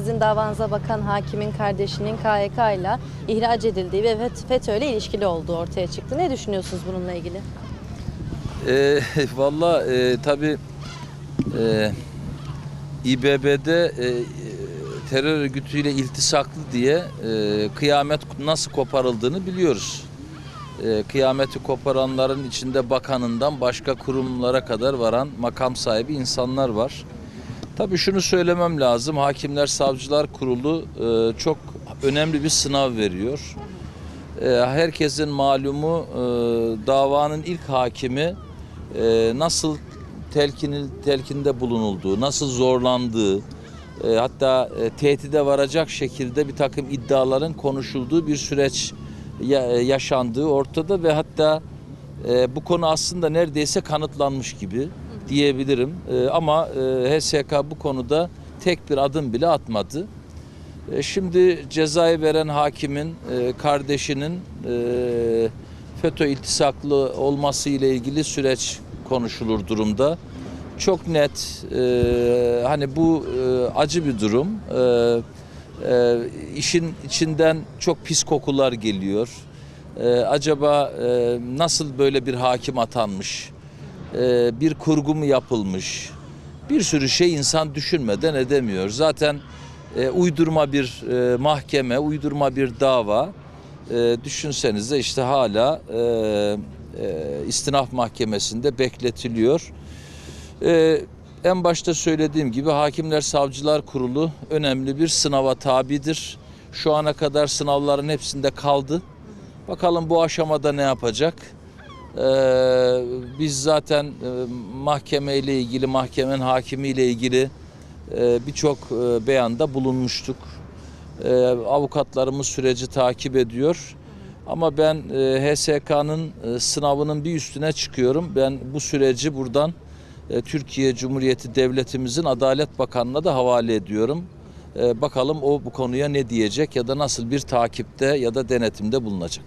sizin davanıza bakan hakimin kardeşinin KYK ile ihraç edildiği ve FETÖ ile ilişkili olduğu ortaya çıktı. Ne düşünüyorsunuz bununla ilgili? E, Valla e, tabii e, İBB'de e, terör örgütüyle iltisaklı diye e, kıyamet nasıl koparıldığını biliyoruz. E, kıyameti koparanların içinde bakanından başka kurumlara kadar varan makam sahibi insanlar var. Tabii şunu söylemem lazım. Hakimler Savcılar Kurulu e, çok önemli bir sınav veriyor. E, herkesin malumu e, davanın ilk hakimi nasıl telkini, telkinde bulunulduğu, nasıl zorlandığı, hatta e, tehdide varacak şekilde bir takım iddiaların konuşulduğu bir süreç ya- yaşandığı ortada ve hatta bu konu aslında neredeyse kanıtlanmış gibi diyebilirim. E, ama e, HSK bu konuda tek bir adım bile atmadı. E, Şimdi cezayı veren hakimin e, kardeşinin e, FETÖ iltisaklı olması ile ilgili süreç konuşulur durumda. Çok net e, hani bu acı bir durum. E, işin içinden çok pis kokular geliyor. Acaba nasıl böyle bir hakim atanmış? E, bir kurgu mu yapılmış? Bir sürü şey insan düşünmeden edemiyor. Zaten e, uydurma bir e, mahkeme, uydurma bir dava. E, düşünsenize işte hala e, istinaf mahkemesinde bekletiliyor. En başta söylediğim gibi Hakimler Savcılar Kurulu önemli bir sınava tabidir. Şu ana kadar sınavların hepsinde kaldı. Bakalım bu aşamada ne yapacak? Ee, biz zaten e, mahkeme ile ilgili, mahkemenin hakimi ile ilgili e, birçok e, beyanda bulunmuştuk. E, avukatlarımız süreci takip ediyor. Ama ben e, HSK'nın e, sınavının bir üstüne çıkıyorum. Ben bu süreci buradan e, Türkiye Cumhuriyeti Devletimizin Adalet Bakanı'na da havale ediyorum. E, bakalım o bu konuya ne diyecek ya da nasıl bir takipte ya da denetimde bulunacak.